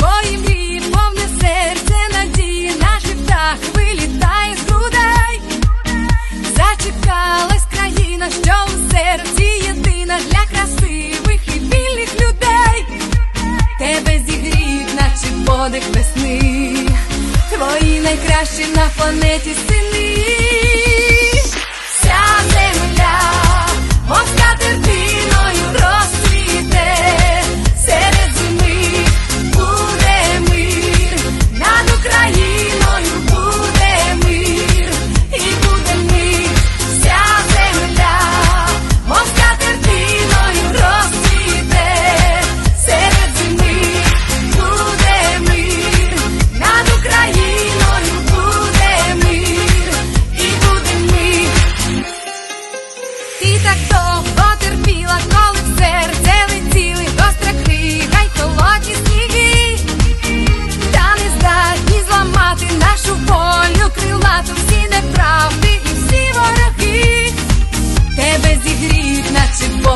Твої повне серце надії, наш вилітає з грудей, зачекалась країна, що у серці єдина для красивих і вільних людей, тебе зігрів, наче подих весни, твої найкращі на планеті сини. Вся земля